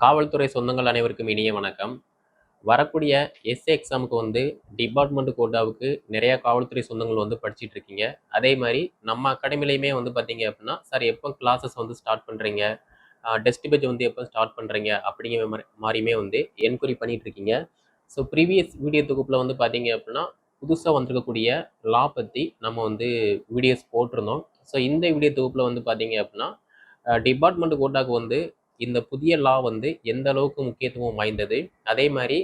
காவல்துறை சொந்தங்கள் அனைவருக்கும் இனிய வணக்கம். வரக்கூடிய எஸ்ஏ எக்ஸாமுக்கு வந்து டிபார்ட்மெண்ட் கோட்டாவுக்கு நிறைய காவல்துறை சொந்தங்கள் வந்து படிச்சுட்டு இருக்கீங்க அதே மாதிரி நம்ம அகாடமிலையுமே வந்து பார்த்தீங்க அப்படின்னா சார் எப்போ கிளாஸஸ் வந்து ஸ்டார்ட் பண்ணுறீங்க டெஸ்ட் பேஜ் வந்து எப்போ ஸ்டார்ட் பண்ணுறீங்க அப்படிங்கிற மாதிரி மாதிரியுமே வந்து என்கொயரி பண்ணிட்டு இருக்கீங்க ஸோ ப்ரீவியஸ் வீடியோ தொகுப்பில் வந்து பார்த்தீங்க அப்படின்னா புதுசாக வந்திருக்கக்கூடிய லா பற்றி நம்ம வந்து வீடியோஸ் போட்டிருந்தோம். ஸோ இந்த வீடியோ தொகுப்பில் வந்து பார்த்தீங்க அப்படின்னா டிபார்ட்மெண்ட் கோட்டாக்கு வந்து இந்த புதிய லா வந்து எந்த அளவுக்கு முக்கியத்துவம் வாய்ந்தது? அதே மாதிரி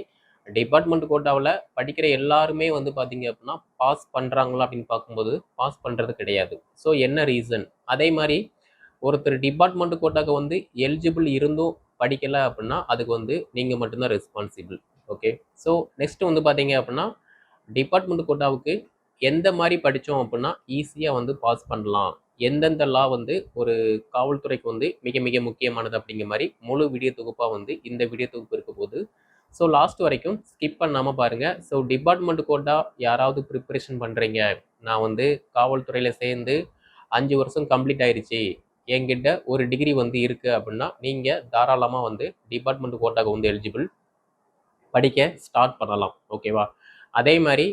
டிபார்ட்மெண்ட் கோட்டாவில் படிக்கிற எல்லாருமே வந்து பார்த்தீங்க அப்படின்னா பாஸ் பண்ணுறாங்களா அப்படின்னு பார்க்கும்போது பாஸ் பண்ணுறது கிடையாது. ஸோ என்ன ரீசன் அதே மாதிரி ஒருத்தர் டிபார்ட்மெண்ட் கோட்டாக்கு வந்து எலிஜிபிள் இருந்தும் படிக்கலை அப்படின்னா அதுக்கு வந்து நீங்கள் மட்டும்தான் ரெஸ்பான்சிபிள் ஓகே ஸோ நெக்ஸ்ட் வந்து பார்த்தீங்க அப்படின்னா டிபார்ட்மெண்ட் கோட்டாவுக்கு எந்த மாதிரி படித்தோம் அப்படின்னா ஈஸியாக வந்து பாஸ் பண்ணலாம். எந்தெந்த லா வந்து ஒரு காவல்துறைக்கு வந்து மிக மிக முக்கியமானது அப்படிங்கிற மாதிரி முழு வீடியோ தொகுப்பாக வந்து இந்த வீடியோ தொகுப்பு இருக்க போது ஸோ லாஸ்ட் வரைக்கும் ஸ்கிப் பண்ணாமல் பாருங்கள் ஸோ டிபார்ட்மெண்ட் கோட்டா யாராவது ப்ரிப்பரேஷன் பண்ணுறீங்க நான் வந்து காவல்துறையில் சேர்ந்து அஞ்சு வருஷம் கம்ப்ளீட் ஆயிடுச்சு என்கிட்ட ஒரு டிகிரி வந்து இருக்குது அப்படின்னா நீங்கள் தாராளமாக வந்து டிபார்ட்மெண்ட் கோட்டாக்கு வந்து எலிஜிபிள் படிக்க ஸ்டார்ட் பண்ணலாம். ஓகேவா அதே மாதிரி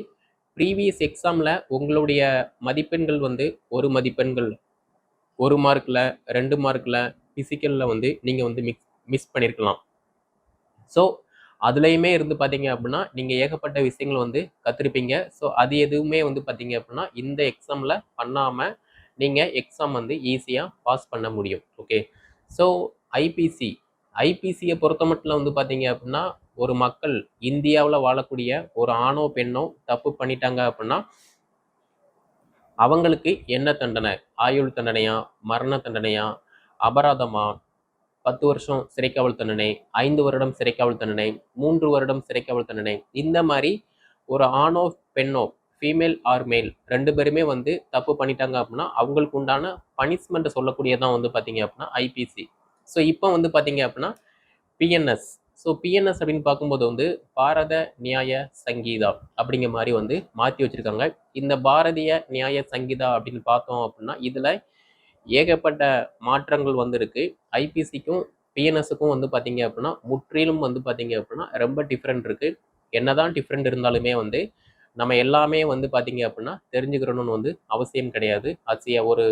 ப்ரீவியஸ் எக்ஸாமில் உங்களுடைய மதிப்பெண்கள் வந்து ஒரு மதிப்பெண்கள் ஒரு மார்க்கில் ரெண்டு மார்க்கில் ஃபிசிக்கலில் வந்து நீங்கள் வந்து மிக்ஸ் மிஸ் பண்ணியிருக்கலாம் ஸோ அதுலேயுமே இருந்து பார்த்தீங்க அப்படின்னா நீங்கள் ஏகப்பட்ட விஷயங்கள் வந்து கற்றுருப்பீங்க ஸோ அது எதுவுமே வந்து பார்த்தீங்க அப்படின்னா இந்த எக்ஸாமில் பண்ணாமல் நீங்கள் எக்ஸாம் வந்து ஈஸியாக பாஸ் பண்ண முடியும். ஓகே ஸோ ஐபிசி ஐபிசியை பொறுத்த மட்டும் வந்து பார்த்தீங்க அப்படின்னா ஒரு மக்கள் இந்தியாவில் வாழக்கூடிய ஒரு ஆணோ பெண்ணோ தப்பு பண்ணிட்டாங்க அப்படின்னா அவங்களுக்கு என்ன தண்டனை? ஆயுள் தண்டனையா? மரண தண்டனையா? அபராதமா? பத்து வருஷம் சிறைக்காவல் தண்டனை ஐந்து வருடம் சிறைக்காவல் தண்டனை மூன்று வருடம் சிறைக்காவல் தண்டனை இந்த மாதிரி ஒரு ஆணோ பெண்ணோ ஃபீமேல் ஆர் மேல் ரெண்டு பேருமே வந்து தப்பு பண்ணிட்டாங்க அப்படின்னா அவங்களுக்கு உண்டான பனிஷ்மெண்ட்டை சொல்லக்கூடியதான் வந்து பார்த்தீங்க அப்படின்னா ஐபிசி ஸோ இப்போ வந்து பார்த்தீங்க அப்படின்னா பிஎன்எஸ் ஸோ பிஎன்எஸ் அப்படின்னு பார்க்கும்போது வந்து பாரத நியாய சங்கீதா அப்படிங்கிற மாதிரி வந்து மாற்றி வச்சுருக்காங்க. இந்த பாரதிய நியாய சங்கீதா அப்படின்னு பார்த்தோம் அப்படின்னா இதில் ஏகப்பட்ட மாற்றங்கள் வந்திருக்கு. ஐபிசிக்கும் பிஎன்எஸுக்கும் வந்து பார்த்தீங்க அப்படின்னா முற்றிலும் வந்து பார்த்தீங்க அப்படின்னா ரொம்ப டிஃப்ரெண்ட் இருக்குது என்னதான் டிஃப்ரெண்ட் இருந்தாலுமே வந்து நம்ம எல்லாமே வந்து பார்த்தீங்க அப்படின்னா தெரிஞ்சுக்கிறணும்னு வந்து அவசியம் கிடையாது. அது ஒரு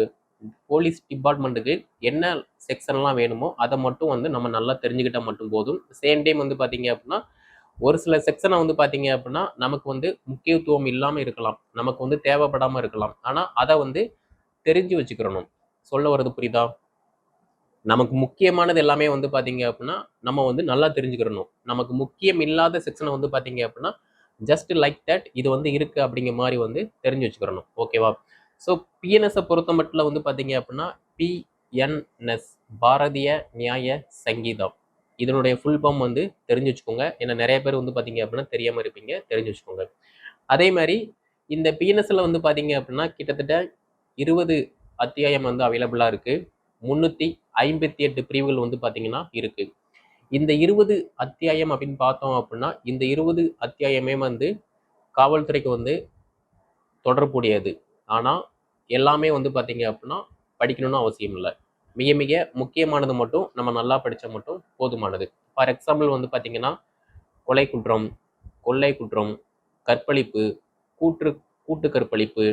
போலீஸ் டிபார்ட்மெண்ட்டுக்கு என்ன செக்ஷன்லாம் வேணுமோ அதை மட்டும் வந்து நம்ம நல்லா தெரிஞ்சுக்கிட்டால் மட்டும் போதும். சேம் டைம் வந்து பார்த்தீங்க அப்படின்னா ஒரு சில செக்ஷனை வந்து பார்த்தீங்க அப்படின்னா நமக்கு வந்து முக்கியத்துவம் இல்லாமல் இருக்கலாம். நமக்கு வந்து தேவைப்படாமல் இருக்கலாம். ஆனால் அதை வந்து தெரிஞ்சு வச்சுக்கிறணும். சொல்ல வர்றது புரியுதா? நமக்கு முக்கியமானது எல்லாமே வந்து பார்த்தீங்க அப்படின்னா நம்ம வந்து நல்லா தெரிஞ்சுக்கிறணும். நமக்கு முக்கியம் இல்லாத செக்ஷனை வந்து பார்த்தீங்க அப்படின்னா ஜஸ்ட் லைக் தட் இது வந்து இருக்குது அப்படிங்கிற மாதிரி வந்து தெரிஞ்சு வச்சுக்கிறணும். ஓகேவா ஸோ பிஎன்எஸை பொறுத்த மட்டும் வந்து பார்த்தீங்க அப்படின்னா பிஎன்எஸ் பாரதிய நியாய சங்கீதம். இதனுடைய ஃபுல் ஃபார்ம் வந்து தெரிஞ்சு வச்சுக்கோங்க ஏன்னா நிறைய பேர் வந்து பார்த்தீங்க அப்படின்னா தெரியாமல் இருப்பீங்க தெரிஞ்சு வச்சுக்கோங்க அதே மாதிரி இந்த பிஎன்எஸ்ல வந்து பார்த்தீங்க அப்படின்னா கிட்டத்தட்ட இருபது அத்தியாயம் வந்து அவைலபிளாக இருக்குது முந்நூற்றி ஐம்பத்தி எட்டு பிரிவுகள் வந்து பார்த்தீங்கன்னா இருக்குது இந்த இருபது அத்தியாயம் அப்படின்னு பார்த்தோம் அப்படின்னா இந்த இருபது அத்தியாயமே வந்து காவல்துறைக்கு வந்து தொடர்புடையது. ஆனால் எல்லாமே வந்து பார்த்தீங்க அப்படின்னா படிக்கணும்னு அவசியம் இல்லை. மிக மிக முக்கியமானது மட்டும் நம்ம நல்லா படித்தா மட்டும் போதுமானது. ஃபார் எக்ஸாம்பிள் வந்து பார்த்திங்கன்னா கொலை குற்றம் கொள்ளை குற்றம் கற்பழிப்பு கூற்று கூட்டு கற்பழிப்பு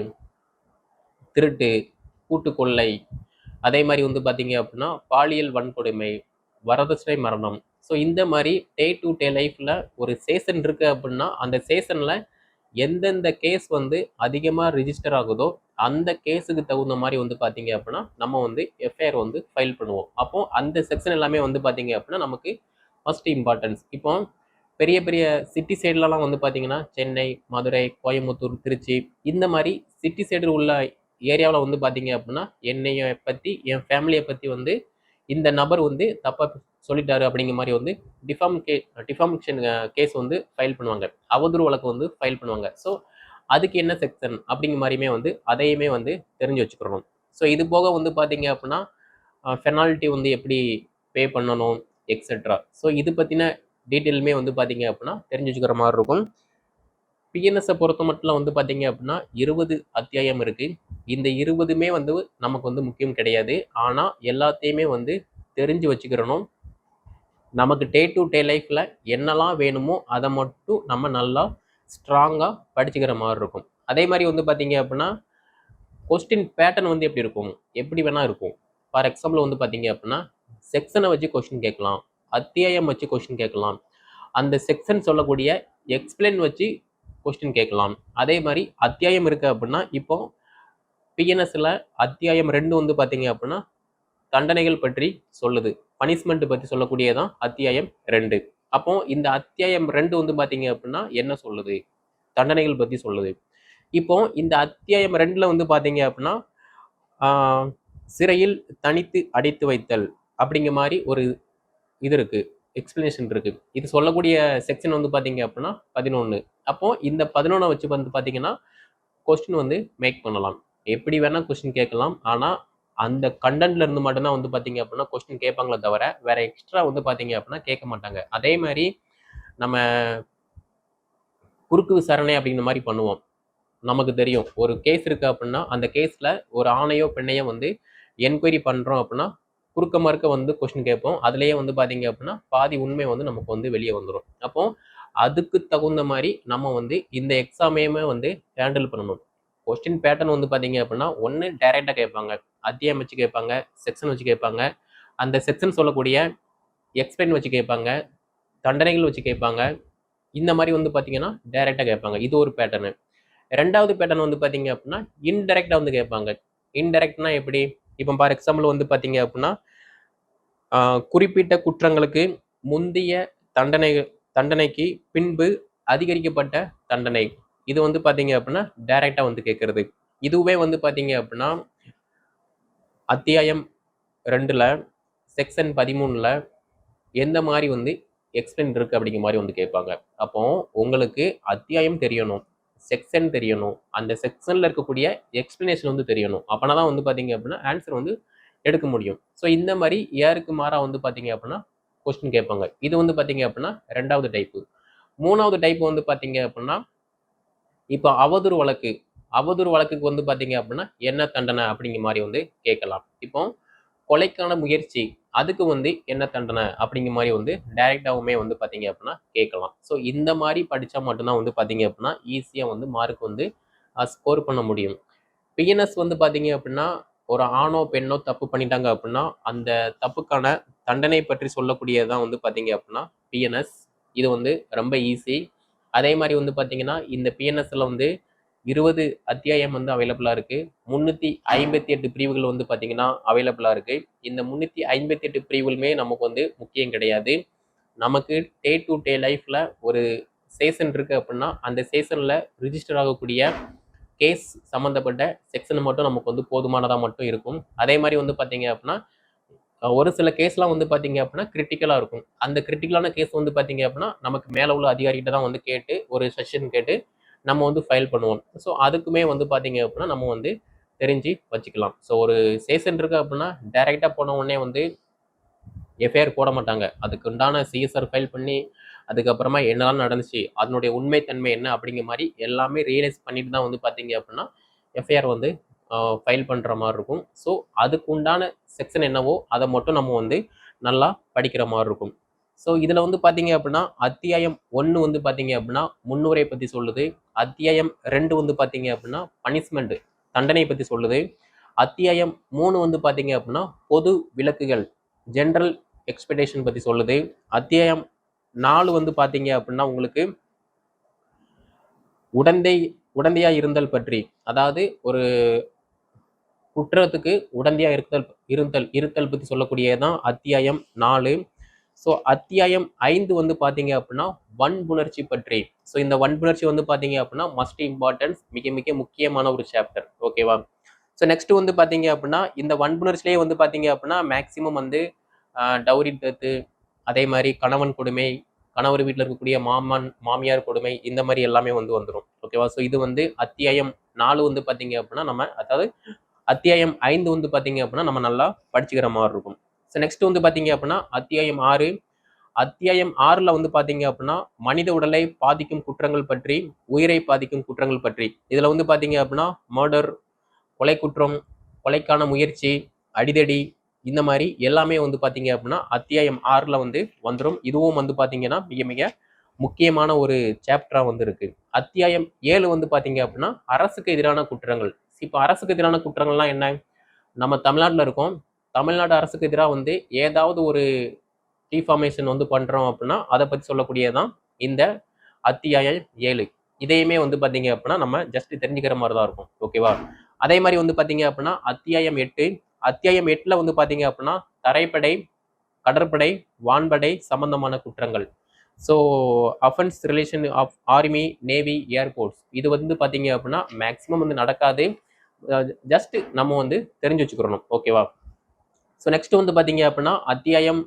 திருட்டு கூட்டு கொள்ளை. அதே மாதிரி வந்து பார்த்திங்க அப்படின்னா பாலியல் வன்கொடுமை வரதட்சணை மரணம். ஸோ இந்த மாதிரி டே டு டே லைஃப்பில் ஒரு சீசன் இருக்குது அப்படின்னா அந்த சீசனில் எந்தெந்த கேஸ் வந்து அதிகமாக ரிஜிஸ்டர் ஆகுதோ அந்த கேஸுக்கு தகுந்த மாதிரி வந்து பார்த்தீங்க அப்படின்னா நம்ம வந்து எஃப்ஐஆர் வந்து ஃபைல் பண்ணுவோம். அப்போ அந்த செக்ஷன் எல்லாமே வந்து பார்த்தீங்க அப்படின்னா நமக்கு ஃபஸ்ட் இம்பார்ட்டன்ஸ் இப்போ பெரிய பெரிய சிட்டி சைட்லலாம் வந்து பார்த்தீங்கன்னா சென்னை மதுரை கோயம்புத்தூர் திருச்சி இந்த மாதிரி சிட்டி சைடு உள்ள ஏரியாவில் வந்து பார்த்தீங்க அப்படின்னா என்னையை பற்றி என் ஃபேமிலியை பற்றி வந்து இந்த நபர் வந்து தப்பாக சொல்லிட்டாரு அப்படிங்கிற மாதிரி வந்து டிஃபார்ம் கே டிஃபார்மேஷன் கேஸ் வந்து ஃபைல் பண்ணுவாங்க. அவதூறு வழக்கு வந்து ஃபைல் பண்ணுவாங்க. ஸோ அதுக்கு என்ன செக்ஷன் அப்படிங்கிற மாதிரியுமே வந்து அதையுமே வந்து தெரிஞ்சு வச்சுக்கிறணும் ஸோ இது போக வந்து பார்த்தீங்க அப்படின்னா ஃபெனால்ட்டி வந்து எப்படி பே பண்ணணும் எக்ஸெட்ரா ஸோ இது பற்றின டீட்டெயிலுமே வந்து பார்த்தீங்க அப்படின்னா தெரிஞ்சு வச்சுக்கிற மாதிரி இருக்கும். பிஎன்எஸை பொறுத்த மட்டும் வந்து பார்த்தீங்க அப்படின்னா இருபது அத்தியாயம் இருக்குது இந்த இருபதுமே வந்து நமக்கு வந்து முக்கியம் கிடையாது. ஆனால் எல்லாத்தையுமே வந்து தெரிஞ்சு வச்சுக்கிறணும். நமக்கு டே டு டே லைஃப்பில் என்னெல்லாம் வேணுமோ அதை மட்டும் நம்ம நல்லா ஸ்ட்ராங்காக படிச்சுக்கிற மாதிரி இருக்கும். அதே மாதிரி வந்து பார்த்தீங்க அப்படின்னா கொஸ்டின் பேட்டர்ன் வந்து எப்படி இருக்கும்? எப்படி வேணால் இருக்கும். ஃபார் எக்ஸாம்பிள் வந்து பார்த்தீங்க அப்படின்னா செக்ஷனை வச்சு கொஸ்டின் கேட்கலாம். அத்தியாயம் வச்சு கொஸ்டின் கேட்கலாம். அந்த செக்ஷன் சொல்லக்கூடிய எக்ஸ்பிளைன் வச்சு கொஸ்டின் கேட்கலாம். அதே மாதிரி அத்தியாயம் இருக்குது அப்படின்னா இப்போ பிஎன்எஸ்சில் அத்தியாயம் ரெண்டு வந்து பார்த்தீங்க அப்படின்னா தண்டனைகள் பற்றி சொல்லுது. பனிஷ்மெண்ட் பற்றி சொல்லக்கூடியதான் அத்தியாயம் ரெண்டு. அப்போ இந்த அத்தியாயம் ரெண்டு வந்து பார்த்தீங்க அப்படின்னா என்ன சொல்லுது? தண்டனைகள் பற்றி சொல்லுது. இப்போ இந்த அத்தியாயம் ரெண்டில் வந்து பார்த்தீங்க அப்படின்னா சிறையில் தனித்து அடைத்து வைத்தல் அப்படிங்கிற மாதிரி ஒரு இது இருக்கு. எக்ஸ்பிளனேஷன் இருக்கு. இது சொல்லக்கூடிய செக்ஷன் வந்து பார்த்தீங்க அப்படின்னா பதினொன்று அப்போ இந்த பதினொன்றை வச்சு வந்து பார்த்தீங்கன்னா கொஸ்டின் வந்து மேக் பண்ணலாம். எப்படி வேணால் கொஸ்டின் கேட்கலாம். ஆனால் அந்த கண்டென்ட்ல இருந்து மட்டும்தான் வந்து பார்த்தீங்க அப்படின்னா கொஸ்டின் கேட்பாங்களே தவிர வேற எக்ஸ்ட்ரா வந்து பார்த்தீங்க அப்படின்னா கேட்க மாட்டாங்க. அதே மாதிரி நம்ம குறுக்கு விசாரணை அப்படிங்கிற மாதிரி பண்ணுவோம். நமக்கு தெரியும். ஒரு கேஸ் இருக்கு அப்படின்னா அந்த கேஸில் ஒரு ஆணையோ பெண்ணையோ வந்து என்கொயரி பண்ணுறோம் அப்படின்னா குறுக்க மறுக்க வந்து கொஸ்டின் கேட்போம். அதுலேயே வந்து பார்த்தீங்க அப்படின்னா பாதி உண்மை வந்து நமக்கு வந்து வெளியே வந்துடும் அப்போ அதுக்கு தகுந்த மாதிரி நம்ம வந்து இந்த எக்ஸாமையுமே வந்து ஹேண்டில் பண்ணணும். கொஸ்டின் பேட்டர்ன் வந்து பார்த்தீங்க அப்படின்னா ஒன்று டைரெக்டாக கேட்பாங்க அத்தியம் வச்சு கேட்பாங்க செக்ஷன் வச்சு கேட்பாங்க. அந்த செக்ஷன் சொல்லக்கூடிய எக்ஸ்பிளைன் வச்சு கேட்பாங்க தண்டனைகள் வச்சு கேட்பாங்க. இந்த மாதிரி வந்து பார்த்தீங்கன்னா டைரெக்டாக கேட்பாங்க. இது ஒரு பேட்டர்னு ரெண்டாவது பேட்டர்ன் வந்து பார்த்தீங்க அப்படின்னா இன்டெரக்டாக வந்து கேட்பாங்க. இன்டெரக்ட்னா எப்படி? இப்போ ஃபார் எக்ஸாம்பிள் வந்து பார்த்தீங்க அப்படின்னா குறிப்பிட்ட குற்றங்களுக்கு முந்தைய தண்டனை தண்டனைக்கு பின்பு அதிகரிக்கப்பட்ட தண்டனை. இது வந்து பார்த்தீங்க அப்படின்னா டைரெக்டாக வந்து கேட்குறது இதுவே வந்து பார்த்தீங்க அப்படின்னா அத்தியாயம் ரெண்டில் செக்ஷன் பதிமூணில் எந்த மாதிரி வந்து எக்ஸ்பிளைன் இருக்குது அப்படிங்கிற மாதிரி வந்து கேட்பாங்க. அப்போ உங்களுக்கு அத்தியாயம் தெரியணும் செக்ஷன் தெரியணும் அந்த செக்ஷனில் இருக்கக்கூடிய எக்ஸ்பிளனேஷன் வந்து தெரியணும். அப்போனா தான் வந்து பார்த்தீங்க அப்படின்னா ஆன்சர் வந்து எடுக்க முடியும். ஸோ இந்த மாதிரி ஏருக்கு மாறாக வந்து பார்த்தீங்க அப்படின்னா கொஸ்டின் கேட்பாங்க. இது வந்து பார்த்தீங்க அப்படின்னா ரெண்டாவது டைப்பு மூணாவது டைப் வந்து பார்த்தீங்க அப்படின்னா இப்போ அவதூறு வழக்கு அவதூறு வழக்குக்கு வந்து பார்த்தீங்க அப்படின்னா என்ன தண்டனை அப்படிங்கிற மாதிரி வந்து கேட்கலாம். இப்போ கொலைக்கான முயற்சி அதுக்கு வந்து என்ன தண்டனை அப்படிங்கிற மாதிரி வந்து டைரெக்டாகவுமே வந்து பார்த்தீங்க அப்படின்னா கேட்கலாம். ஸோ இந்த மாதிரி படித்தா மட்டும்தான் வந்து பார்த்தீங்க அப்படின்னா ஈஸியாக வந்து மார்க் வந்து ஸ்கோர் பண்ண முடியும். பிஎன்எஸ் வந்து பார்த்தீங்க அப்படின்னா ஒரு ஆணோ பெண்ணோ தப்பு பண்ணிட்டாங்க அப்படின்னா அந்த தப்புக்கான தண்டனை பற்றி சொல்லக்கூடியதான் வந்து பார்த்தீங்க அப்படின்னா பிஎன்எஸ் இது வந்து ரொம்ப ஈஸி அதே மாதிரி வந்து பார்த்தீங்கன்னா இந்த பிஎன்எஸ்ல வந்து இருபது அத்தியாயம் வந்து அவைலபிளாக இருக்கு. முந்நூற்றி ஐம்பத்தி எட்டு பிரிவுகள் வந்து பார்த்தீங்கன்னா அவைலபிளாக இருக்கு. இந்த முந்நூற்றி ஐம்பத்தி எட்டு பிரிவுகளுமே நமக்கு வந்து முக்கியம் கிடையாது. நமக்கு டே டு டே லைஃப்பில் ஒரு சேஷன் இருக்குது அப்படின்னா அந்த சேஷனில் ரிஜிஸ்டர் ஆகக்கூடிய கேஸ் சம்மந்தப்பட்ட செக்ஷன் மட்டும் நமக்கு வந்து போதுமானதாக மட்டும் இருக்கும். அதே மாதிரி வந்து பார்த்தீங்க அப்படின்னா ஒரு சில கேஸ்லாம் வந்து பார்த்தீங்க அப்படின்னா கிரிட்டிக்கலாக இருக்கும். அந்த கிரிட்டிக்கலான கேஸ் வந்து பார்த்தீங்க அப்படின்னா நமக்கு மேலே உள்ள அதிகாரிகிட்ட தான் வந்து கேட்டு ஒரு செஷன் கேட்டு நம்ம வந்து ஃபைல் பண்ணுவோம். ஸோ அதுக்குமே வந்து பார்த்தீங்க அப்படின்னா நம்ம வந்து தெரிஞ்சு வச்சுக்கலாம். ஸோ ஒரு சேஷன் இருக்கு அப்படின்னா டைரெக்டாக போன உடனே வந்து எஃப்ஐஆர் போட மாட்டாங்க. அதுக்கு உண்டான சிஎஸ்ஆர் ஃபைல் பண்ணி அதுக்கப்புறமா என்னதான் நடந்துச்சு அதனுடைய உண்மைத்தன்மை என்ன அப்படிங்கிற மாதிரி எல்லாமே ரியலைஸ் பண்ணிட்டு தான் வந்து பார்த்தீங்க அப்படின்னா எஃப்ஐஆர் வந்து ஃபைல் பண்ணுற மாதிரி இருக்கும். ஸோ அதுக்கு உண்டான செக்ஷன் என்னவோ அதை மட்டும் நம்ம வந்து நல்லா படிக்கிற மாதிரி இருக்கும். ஸோ இதில் வந்து பார்த்தீங்க அப்படின்னா அத்தியாயம் ஒன்று வந்து பார்த்தீங்க அப்படின்னா முன்னுரை பற்றி சொல்லுது. அத்தியாயம் ரெண்டு வந்து பார்த்தீங்க அப்படின்னா பனிஷ்மெண்ட் தண்டனை பற்றி சொல்லுது. அத்தியாயம் மூணு வந்து பார்த்தீங்க அப்படின்னா பொது விளக்குகள் ஜென்ரல் எக்ஸ்பெக்டேஷன் பற்றி சொல்லுது. அத்தியாயம் நாலு வந்து பார்த்தீங்க அப்படின்னா உங்களுக்கு உடந்தை உடந்தையாக இருந்தல் பற்றி அதாவது ஒரு குற்றத்துக்கு உடந்தையாக இருத்தல் இருத்தல் இருத்தல் பற்றி சொல்லக்கூடியதான் அத்தியாயம் நாலு. ஸோ அத்தியாயம் ஐந்து வந்து பார்த்தீங்க அப்படின்னா வன்புணர்ச்சி பற்றி. ஸோ இந்த வன்புணர்ச்சி வந்து பார்த்தீங்க அப்படின்னா மஸ்ட் இம்பார்ட்டன்ஸ் மிக மிக முக்கியமான ஒரு சாப்டர் ஓகேவா ஸோ நெக்ஸ்ட் வந்து பார்த்தீங்க அப்படின்னா இந்த வன்புணர்ச்சிலேயே வந்து பார்த்தீங்க அப்படின்னா மேக்சிமம் வந்து டவுரி டெத்து அதே மாதிரி கணவன் கொடுமை கணவர் வீட்டில் இருக்கக்கூடிய மாமன் மாமியார் கொடுமை இந்த மாதிரி எல்லாமே வந்து வந்துடும் ஓகேவா ஸோ இது வந்து அத்தியாயம் நாலு வந்து பார்த்தீங்க அப்படின்னா நம்ம அதாவது அத்தியாயம் ஐந்து வந்து பார்த்தீங்க அப்படின்னா நம்ம நல்லா படிச்சுக்கிற மாதிரி இருக்கும். ஸோ நெக்ஸ்ட் வந்து பார்த்தீங்க அப்படின்னா அத்தியாயம் ஆறு. அத்தியாயம் ஆறில் வந்து பார்த்தீங்க அப்படின்னா மனித உடலை பாதிக்கும் குற்றங்கள் பற்றி உயிரை பாதிக்கும் குற்றங்கள் பற்றி. இதில் வந்து பார்த்தீங்க அப்படின்னா மர்டர் கொலை குற்றம் கொலைக்கான முயற்சி அடிதடி இந்த மாதிரி எல்லாமே வந்து பார்த்தீங்க அப்படின்னா அத்தியாயம் ஆறில் வந்து வந்துடும் இதுவும் வந்து பார்த்தீங்கன்னா மிக மிக முக்கியமான ஒரு சாப்டராக வந்து இருக்கு. அத்தியாயம் ஏழு வந்து பார்த்தீங்க அப்படின்னா அரசுக்கு எதிரான குற்றங்கள். இப்போ அரசுக்கு எதிரான குற்றங்கள்லாம் என்ன? நம்ம தமிழ்நாட்டில் இருக்கோம். தமிழ்நாடு அரசுக்கு எதிராக வந்து ஏதாவது ஒரு டிஃபார்மேஷன் வந்து பண்ணுறோம் அப்படின்னா அதை பற்றி சொல்லக்கூடியதான் இந்த அத்தியாயம் ஏழு. இதையுமே வந்து பார்த்தீங்க அப்படின்னா நம்ம ஜஸ்ட் தெரிஞ்சுக்கிற மாதிரி தான் இருக்கும் ஓகேவா அதே மாதிரி வந்து பார்த்தீங்க அப்படின்னா அத்தியாயம் எட்டு. அத்தியாயம் எட்டில் வந்து பார்த்தீங்க அப்படின்னா தரைப்படை கடற்படை வான்படை சம்பந்தமான குற்றங்கள். So offence relation of army navy airports இது வந்து பார்த்தீங்க அப்படின்னா மேக்ஸிமம் வந்து நடக்காது. ஜஸ்ட் நம்ம வந்து தெரிஞ்சு வச்சுக்கிறணும். ஓகேவா ஸோ நெக்ஸ்ட் வந்து பார்த்தீங்க அப்படின்னா அத்தியாயம்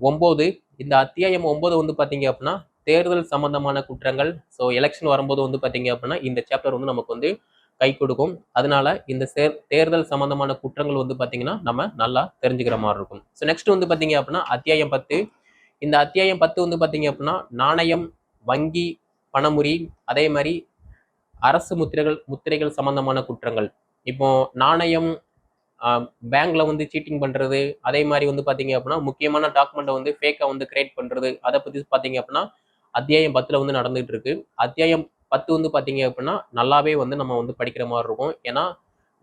ஒம்பது. இந்த அத்தியாயம் ஒம்பது வந்து பார்த்தீங்க அப்படின்னா தேர்தல் சம்பந்தமான குற்றங்கள். ஸோ எலெக்ஷன் வரும்போது வந்து பார்த்தீங்க அப்படின்னா இந்த சாப்டர் வந்து நமக்கு வந்து கை கொடுக்கும். அதனால இந்த சேர் தேர்தல் சம்பந்தமான குற்றங்கள் வந்து பார்த்தீங்கன்னா நம்ம நல்லா தெரிஞ்சுக்கிற மாதிரி இருக்கும். ஸோ நெக்ஸ்ட் வந்து பார்த்தீங்க அப்படின்னா அத்தியாயம் பத்து. இந்த அத்தியாயம் பத்து வந்து பார்த்தீங்க அப்படின்னா நாணயம் வங்கி பணமுறி அதே மாதிரி அரசு முத்திரைகள் முத்திரைகள் சம்பந்தமான குற்றங்கள். இப்போ நாணயம் பேங்க்ல வந்து சீட்டிங் பண்றது அதே மாதிரி வந்து பாத்தீங்க அப்படின்னா முக்கியமான டாக்குமெண்ட்டை வந்து ஃபேக்கா வந்து கிரியேட் பண்றது அதை பத்தி பாத்தீங்க அப்படின்னா அத்தியாயம் பத்துல வந்து நடந்துகிட்டு இருக்கு. அத்தியாயம் பத்து வந்து பாத்தீங்க அப்படின்னா நல்லாவே வந்து நம்ம வந்து படிக்கிற மாதிரி இருக்கும். ஏன்னா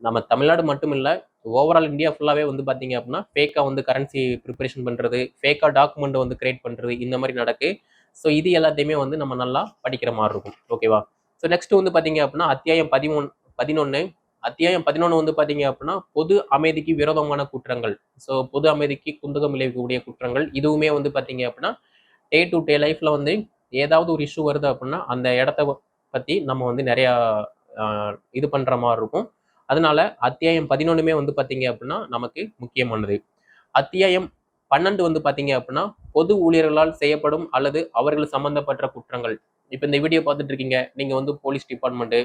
நம்ம தமிழ்நாடு மட்டும் இல்லை ஓவரால் இந்தியா ஃபுல்லாகவே வந்து பார்த்தீங்க அப்படின்னா ஃபேக்காக வந்து கரன்சி ப்ரிப்பரேஷன் பண்ணுறது ஃபேக்காக டாக்குமெண்ட் வந்து கிரியேட் பண்ணுறது இந்த மாதிரி நடக்கு. ஸோ இது எல்லாத்தையுமே வந்து நம்ம நல்லா படிக்கிற மாதிரி இருக்கும். ஓகேவா ஸோ நெக்ஸ்ட் வந்து பார்த்தீங்க அப்படின்னா அத்தியாயம் பதிமூணு பதினொன்று அத்தியாயம் பதினொன்று வந்து பார்த்தீங்க அப்படின்னா பொது அமைதிக்கு விரோதமான குற்றங்கள். ஸோ பொது அமைதிக்கு குந்தகம் விளைவிக்கக்கூடிய குற்றங்கள். இதுவுமே வந்து பார்த்தீங்க அப்படின்னா டே டு டே லைஃப்பில் வந்து ஏதாவது ஒரு இஷ்யூ வருது அப்படின்னா அந்த இடத்த பற்றி நம்ம வந்து நிறையா இது பண்ணுற மாதிரி இருக்கும். அதனால அத்தியாயம் பதினொன்றுமே வந்து பார்த்தீங்க அப்படின்னா நமக்கு முக்கியமானது. அத்தியாயம் பன்னெண்டு வந்து பார்த்தீங்க அப்படின்னா பொது ஊழியர்களால் செய்யப்படும் அல்லது அவர்கள் சம்மந்தப்பட்ட குற்றங்கள். இப்போ இந்த வீடியோ பார்த்துட்டு இருக்கீங்க. நீங்கள் வந்து போலீஸ் டிபார்ட்மெண்ட்டு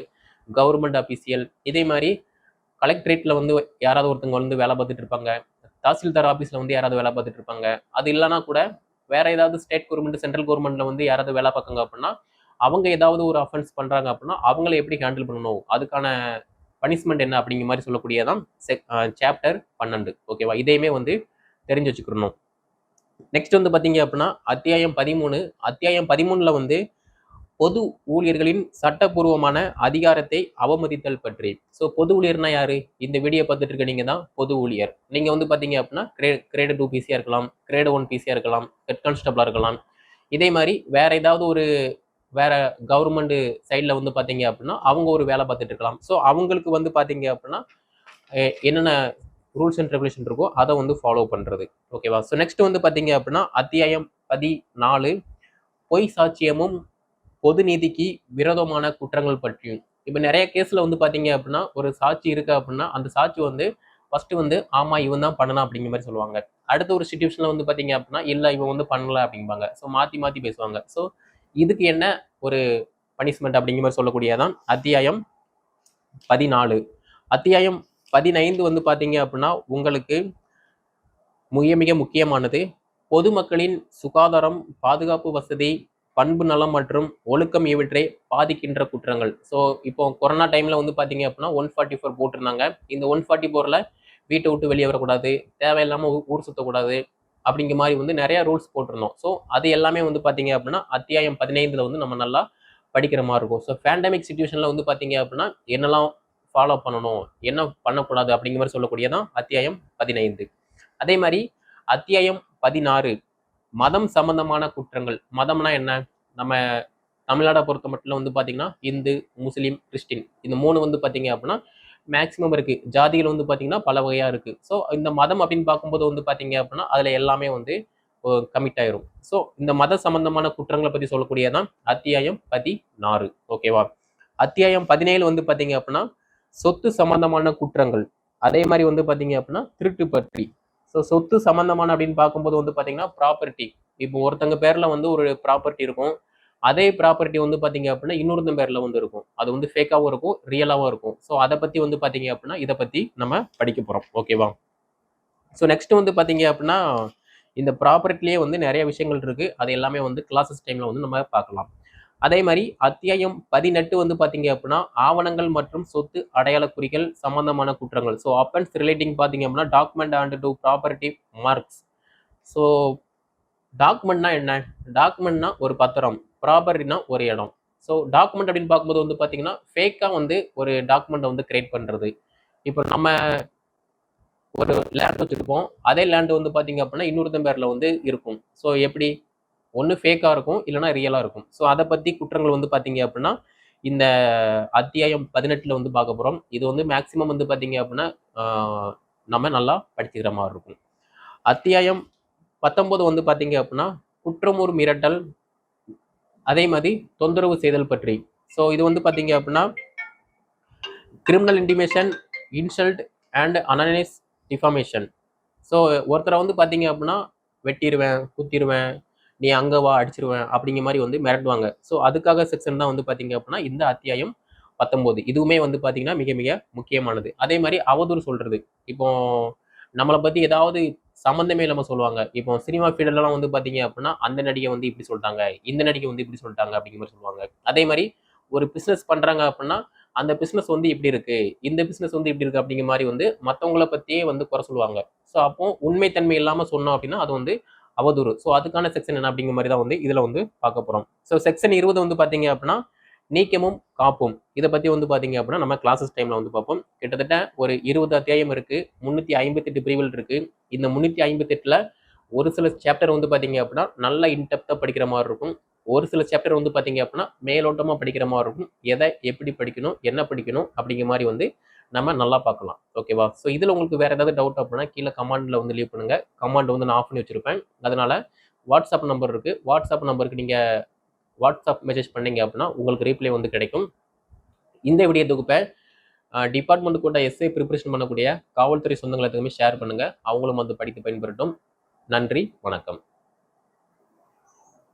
கவர்மெண்ட் அஃபீஷியல் இதே மாதிரி கலெக்டரேட்டில் வந்து யாராவது ஒருத்தவங்க வந்து வேலை பார்த்துட்டு இருப்பாங்க. தாசில்தார் ஆஃபீஸில் வந்து யாராவது வேலை பார்த்துட்டு இருப்பாங்க. அது இல்லைனா கூட வேற ஏதாவது ஸ்டேட் கவர்மெண்ட் சென்ட்ரல் கவர்மெண்ட்ல வந்து யாராவது வேலை பார்க்காங்க அப்படின்னா அவங்க ஏதாவது ஒரு அஃபென்ஸ் பண்ணுறாங்க அப்படின்னா அவங்கள எப்படி ஹேண்டில் பண்ணணும்? அதுக்கான பனிஷ்மெண்ட் என்ன அப்படிங்கிற மாதிரி சொல்லக்கூடியதான் சாப்டர் பன்னெண்டு. ஓகேவா இதையுமே வந்து தெரிஞ்சு வச்சுக்கணும் நெக்ஸ்ட் வந்து பார்த்தீங்க அப்படின்னா அத்தியாயம் பதிமூணு. அத்தியாயம் பதிமூணில் வந்து பொது ஊழியர்களின் சட்டப்பூர்வமான அதிகாரத்தை அவமதித்தல் பற்றி. ஸோ பொது ஊழியர்னா யாரு? இந்த வீடியோ பார்த்துட்டு இருக்க நீங்க தான் பொது ஊழியர். நீங்க வந்து பாத்தீங்க அப்படின்னா கிரே கிரேடு டூ பிசியா இருக்கலாம் கிரேடு ஒன் பிசியா இருக்கலாம் ஹெட் கான்ஸ்டபிளா இருக்கலாம். இதே மாதிரி வேற ஏதாவது ஒரு வேற கவர்மெண்ட் சைடில் வந்து பார்த்தீங்க அப்படின்னா அவங்க ஒரு வேலை பார்த்துட்டு இருக்கலாம். ஸோ அவங்களுக்கு வந்து பார்த்தீங்க அப்படின்னா என்னென்ன ரூல்ஸ் அண்ட் ரெகுலேஷன் இருக்கோ அதை வந்து ஃபாலோ பண்ணுறது ஓகேவா ஸோ நெக்ஸ்ட் வந்து பார்த்தீங்க அப்படின்னா அத்தியாயம் பதினாலு பொய் சாட்சியமும் பொது நீதிக்கு விரோதமான குற்றங்கள் பற்றியும். இப்போ நிறைய கேஸில் வந்து பார்த்தீங்க அப்படின்னா ஒரு சாட்சி இருக்கு அப்படின்னா அந்த சாட்சி வந்து ஃபர்ஸ்ட் வந்து ஆமா இவன் தான் பண்ணலாம் அப்படிங்கிற மாதிரி சொல்லுவாங்க. அடுத்த ஒரு சுச்சுவேஷன்ல வந்து பார்த்தீங்க அப்படின்னா இல்லை இவன் வந்து பண்ணல அப்படிம்பாங்க. ஸோ மாற்றி மாற்றி பேசுவாங்க. ஸோ இதுக்கு என்ன ஒரு பனிஷ்மெண்ட் அப்படிங்கிற மாதிரி சொல்லக்கூடியதான் அத்தியாயம் பதினாலு. அத்தியாயம் பதினைந்து வந்து பார்த்தீங்க அப்படின்னா உங்களுக்கு மிக மிக முக்கியமானது. பொதுமக்களின் சுகாதாரம் பாதுகாப்பு வசதி பண்பு நலம் மற்றும் ஒழுக்கம் இவற்றை பாதிக்கின்ற குற்றங்கள். ஸோ இப்போ கொரோனா டைம்ல வந்து பார்த்தீங்க அப்படின்னா ஒன் ஃபார்ட்டி ஃபோர் போட்டிருந்தாங்க இந்த ஒன் ஃபார்ட்டி ஃபோரில் வீட்டை விட்டு வெளியே வரக்கூடாது தேவையில்லாமல் ஊர் சுற்றக்கூடாது அப்படிங்கிற மாதிரி வந்து நிறைய ரூல்ஸ் போட்டிருந்தோம் ஸோ அது எல்லாமே வந்து பார்த்தீங்க அப்படின்னா அத்தியாயம் பதினைந்துல வந்து நம்ம நல்லா படிக்கிற மாதிரி இருக்கும். ஸோ பேண்டமிக் சுச்சுவேஷனில் வந்து பார்த்தீங்க அப்படின்னா என்னெல்லாம் ஃபாலோ பண்ணணும் என்ன பண்ணக்கூடாது அப்படிங்கிற மாதிரி சொல்லக்கூடியதான் அத்தியாயம் பதினைந்து. அதே மாதிரி அத்தியாயம் பதினாறு மதம் சம்பந்தமான குற்றங்கள். மதம்னா என்ன? நம்ம தமிழ்நாடை பொறுத்த மட்டும் வந்து பார்த்தீங்கன்னா இந்து முஸ்லீம் கிறிஸ்டின். இந்த மூணு வந்து பார்த்தீங்க அப்படின்னா மேக்ஸிமம் இருக்குது ஜாதிகள் வந்து பார்த்தீங்கன்னா பல வகையாக இருக்குது ஸோ இந்த மதம் அப்படின்னு பார்க்கும்போது வந்து பார்த்தீங்க அப்படின்னா அதில் எல்லாமே வந்து கமிட் ஆயிரும். ஸோ இந்த மத சம்பந்தமான குற்றங்களை பற்றி சொல்லக்கூடியதான் அத்தியாயம் பதினாறு. ஓகேவா அத்தியாயம் பதினேழு வந்து பார்த்தீங்க அப்படின்னா சொத்து சம்பந்தமான குற்றங்கள். அதே மாதிரி வந்து பார்த்தீங்க அப்படின்னா திருட்டு பற்றி ஸோ சொத்து சம்மந்தமான அப்படின்னு பார்க்கும்போது வந்து பார்த்தீங்கன்னா ப்ராப்பர்ட்டி இப்போ ஒருத்தங்க பேரில் வந்து ஒரு ப்ராப்பர்ட்டி இருக்கும். அதே ப்ராப்பர்ட்டி வந்து பார்த்தீங்க அப்படின்னா இன்னொருத்தன் பேரில் வந்து இருக்கும். அது வந்து ஃபேக்காகவும் இருக்கும் ரியலாகவும் இருக்கும். ஸோ அதை பற்றி வந்து பார்த்தீங்க அப்படின்னா இதை பற்றி நம்ம படிக்க போகிறோம் ஓகேவா ஸோ நெக்ஸ்ட் வந்து பார்த்தீங்க அப்படின்னா இந்த ப்ராப்பர்ட்டிலேயே வந்து நிறைய விஷயங்கள் இருக்குது அது எல்லாமே வந்து கிளாஸஸ் டைமில் வந்து நம்ம பார்க்கலாம். அதே மாதிரி அத்தியாயம் பதினெட்டு வந்து பார்த்தீங்க அப்படின்னா ஆவணங்கள் மற்றும் சொத்து அடையாள குறிகள் சம்பந்தமான குற்றங்கள். ஸோ அப்பன்ஸ் ரிலேட்டிங் பார்த்தீங்க அப்படின்னா document and to property marks so டாக்குமெண்ட்னா என்ன? டாக்குமெண்ட்னா ஒரு பத்திரம். ப்ராப்பர்ட்டினா ஒரு இடம். ஸோ டாக்குமெண்ட் அப்படின்னு பார்க்கும்போது வந்து பார்த்தீங்கன்னா ஃபேக்காக வந்து ஒரு டாக்குமெண்ட்டை வந்து கிரியேட் பண்ணுறது இப்போ நம்ம ஒரு லேண்ட் வச்சுருப்போம். அதே லேண்டு வந்து பார்த்தீங்க அப்படின்னா இன்னொருத்தன் பேரில் வந்து இருக்கும். ஸோ எப்படி? ஒன்று ஃபேக்காக இருக்கும் இல்லைனா ரியலாக இருக்கும். ஸோ அதை பற்றி குற்றங்கள் வந்து பார்த்தீங்க அப்படின்னா இந்த அத்தியாயம் பதினெட்டில் வந்து பார்க்க போகிறோம் இது வந்து மேக்ஸிமம் வந்து பார்த்தீங்க அப்படின்னா நம்ம நல்லா படிச்சுக்கிற மாதிரி இருக்கும். அத்தியாயம் பத்தொம்போது வந்து பார்த்தீங்க அப்படின்னா குற்றமூர் மிரட்டல் அதே மாதிரி தொந்தரவு செய்தல் பற்றி. ஸோ இது வந்து பார்த்தீங்க அப்படின்னா criminal intimidation insult and annoyance defamation so ஒருத்தரை வந்து பார்த்தீங்க அப்படின்னா வெட்டிடுவேன் குத்திடுவேன் நீ அங்கே வா அடிச்சிருவேன் அப்படிங்கிற மாதிரி வந்து மிரட்டுவாங்க. ஸோ அதுக்காக செக்ஷன் தான் வந்து பார்த்தீங்க அப்படின்னா இந்த அத்தியாயம் பத்தொம்போது இதுவுமே வந்து பார்த்தீங்கன்னா மிக மிக முக்கியமானது. அதே மாதிரி அவதூறு சொல்கிறது இப்போ நம்மளை பற்றி ஏதாவது சம்மந்தமே இல்லாமல் சொல்லுவாங்க. இப்போ சினிமா ஃபீல்டெல்லாம் வந்து பார்த்தீங்க அப்படின்னா அந்த நடிகை வந்து இப்படி சொல்லிட்டாங்க இந்த நடிகை வந்து இப்படி சொல்லிட்டாங்க அப்படிங்கிற மாதிரி சொல்லுவாங்க. அதே மாதிரி ஒரு பிஸ்னஸ் பண்ணுறாங்க அப்படின்னா அந்த பிஸ்னஸ் வந்து இப்படி இருக்கு. இந்த பிஸ்னஸ் வந்து இப்படி இருக்கு அப்படிங்கிற மாதிரி வந்து மற்றவங்கள பற்றியே வந்து குறை சொல்லுவாங்க. ஸோ அப்போ உண்மைத்தன்மை இல்லாமல் சொன்னோம் அப்படின்னா அது வந்து அவதூறு. ஸோ அதுக்கான செக்ஷன் என்ன அப்படிங்கிற மாதிரி தான் வந்து இதில் வந்து பார்க்க போகிறோம் ஸோ செக்ஷன் இருபது வந்து பார்த்தீங்க அப்படின்னா நீக்கமும் காப்பும். இதை பற்றி வந்து பார்த்தீங்க அப்படின்னா நம்ம கிளாஸஸ் டைமில் வந்து பார்ப்போம். கிட்டத்தட்ட ஒரு இருபது அத்தியாயம் இருக்குது முந்நூற்றி ஐம்பத்தெட்டு பிரிவுகள் இருக்குது இந்த முந்நூற்றி ஐம்பத்தெட்டில் ஒரு சில சாப்டர் வந்து பார்த்தீங்க அப்படின்னா நல்லா இன்டெப்த்தாக படிக்கிற மாதிரி இருக்கும். ஒரு சில சாப்டர் வந்து பார்த்தீங்க அப்படின்னா மேலோட்டமாக படிக்கிற மாதிரி இருக்கும். எதை எப்படி படிக்கணும் என்ன படிக்கணும் அப்படிங்கிற மாதிரி வந்து நம்ம நல்லா பார்க்கலாம். ஓகேவா ஸோ இதில் உங்களுக்கு வேறு ஏதாவது டவுட் அப்படின்னா கீழே கமாண்டில் வந்து லீவ் பண்ணுங்கள் கமாண்ட் வந்து நான் ஆஃப் பண்ணி வச்சுருப்பேன். அதனால் வாட்ஸ்அப் நம்பர் இருக்குது வாட்ஸ்அப் நம்பருக்கு நீங்கள் வாட்ஸ்அப் மெசேஜ் பண்ணீங்க அப்படின்னா உங்களுக்கு ரீப்ளை வந்து கிடைக்கும். இந்த வீடியோ தொகுப்பை டிபார்ட்மெண்ட் கூட எஸ்ஐ ப்ரிப்பரேஷன் பண்ணக்கூடிய காவல்துறை சொந்தங்கள் எல்லாத்துக்குமே ஷேர் பண்ணுங்கள் அவங்களும் வந்து படித்து பயன்பெறட்டும். நன்றி வணக்கம்.